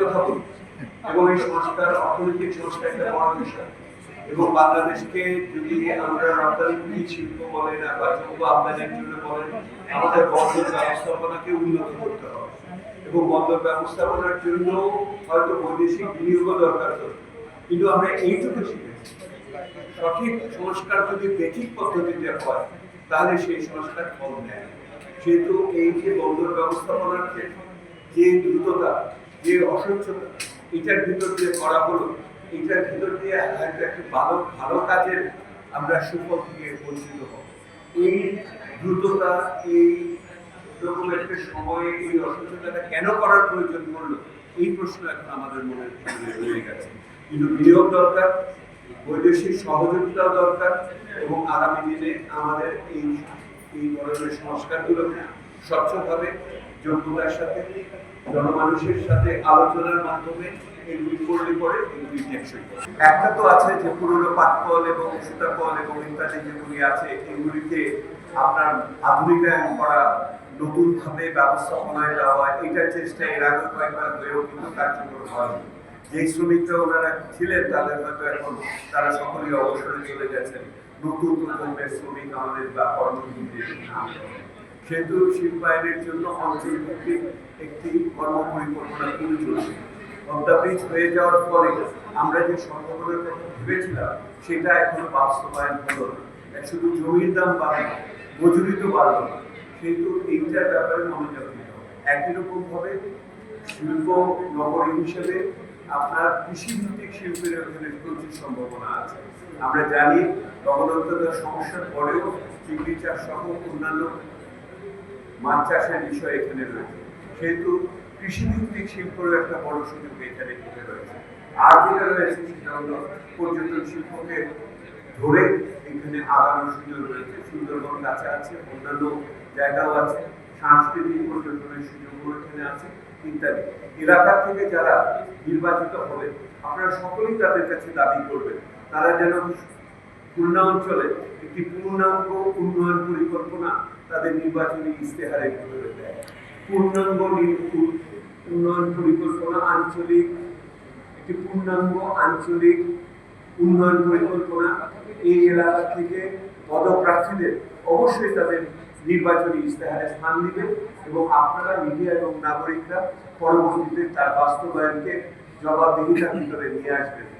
কথা বলি এবং এই সংস্কার, অর্থনৈতিক সংস্কার একটা বড় বিষয় এবং বাংলাদেশকে যদি আমরা রপ্তানি শিল্প বলেন বা যৌব আমদানির জন্য বলেন, আমাদের বন্দর ব্যবস্থাপনাকে উন্নত করতে হবে। এবং বন্দর ব্যবস্থাপনার জন্য হয়তো বৈদেশিক বিনিয়োগ দরকার। কিন্তু আমরা এইটুকু শিখেছি। সঠিক সংস্কার যদি বেঠিক পদ্ধতিতে হয়, তাহলে সেই সংস্কার ফল নেয়। সেহেতু এই যে বন্দর ব্যবস্থাপনার ক্ষেত্রে যে দ্রুততা যে অস্বচ্ছতা এটার ভিতর দিয়ে করা হলো, এটার ভিতর দিয়ে হয়তো একটা ভালো ভালো কাজের আমরা সুফল থেকে বঞ্চিত হব। এই দ্রুততা, এই রকম একটা সময়ে এই অসুস্থতাটা কেন করার প্রয়োজন পড়ল, এই প্রশ্ন এখন আমাদের মনে রয়ে গেছে। কিন্তু বিনিয়োগ দরকার, বৈদেশিক সহযোগিতাও দরকার এবং আগামী দিনে আমাদের এই এই ধরনের সংস্কারগুলোকে স্বচ্ছভাবে যোগ্যতার সাথে, জনমানুষের সাথে আলোচনার মাধ্যমে এগুলি করলে পরে এগুলি টেকসই একটা তো আছে যে পুরনো পাটকল এবং সুতাকল এবং ইত্যাদি যেগুলি আছে, এগুলিকে আপনার আধুনিকায়ন করা নতুন ভাবে ব্যবস্থাপনায় দেওয়া, এটার চেষ্টা এর আগে কয়েকবার হয়েও কিন্তু কার্যকর হয়নি। যে শ্রমিকরা ওনারা ছিলেন, তাদের হয়তো এখন তারা সকলেই অবসরে চলে গেছেন। নতুন প্রজন্মের শ্রমিক আমাদের বা কর্মজীবীদের। সেতু শিল্পায়নের জন্য অঞ্চলভিত্তিক একটি কর্ম পরিকল্পনা কিন্তু চলছে। অধ্যাপিত হয়ে যাওয়ার পরে আমরা যে সম্ভাবনার কথা ভেবেছিলাম, সেটা এখনও বাস্তবায়ন হলো না। শুধু জমির দাম বাড়লো মজুরি তো বাড়লো কিন্তু এইটার ব্যাপারে মনোযোগ দিতে হবে। একই রকম ভাবে শিল্প নগরী হিসেবে আপনার কৃষিভিত্তিক শিল্পের ওখানে প্রচুর সম্ভাবনা আছে। আমরা জানি লবণাক্ততার সমস্যার পরেও চিংড়ি চাষ সহ অন্যান্য মাছ চাষের বিষয় এখানে রয়েছে। সেহেতু কৃষিভিত্তিক শিল্পের একটা বড় সুযোগ এখানে ঘটে রয়েছে। আর যেটা রয়েছে সেটা হলো পর্যটন শিল্পকে ধরে এখানে আগানোর সুযোগ রয়েছে। সুন্দরবন কাছে আছে, অন্যান্য জায়গাও আছে, সাংস্কৃতিক পর্যটনের সুযোগগুলো এখানে আছে, ইত্যাদি। এলাকা থেকে যারা নির্বাচিত হবে, আপনারা সকলেই তাদের কাছে দাবি করবেন। তারা যেন খুলনা অঞ্চলে একটি পূর্ণাঙ্গ উন্নয়ন পরিকল্পনা তাদের নির্বাচনী ইস্তেহারে ভিতরে দেয়। পূর্ণাঙ্গ উন্নয়ন পরিকল্পনা আঞ্চলিক, একটি পূর্ণাঙ্গ আঞ্চলিক উন্নয়ন পরিকল্পনা এই এলাকা থেকে পদপ্রার্থীদের অবশ্যই তাদের নির্বাচনী ইস্তেহারে স্থান দিবে এবং আপনারা মিডিয়া এবং নাগরিকরা পরবর্তীতে তার বাস্তবায়নকে জবাবদিহিতার ভিতরে নিয়ে আসবেন।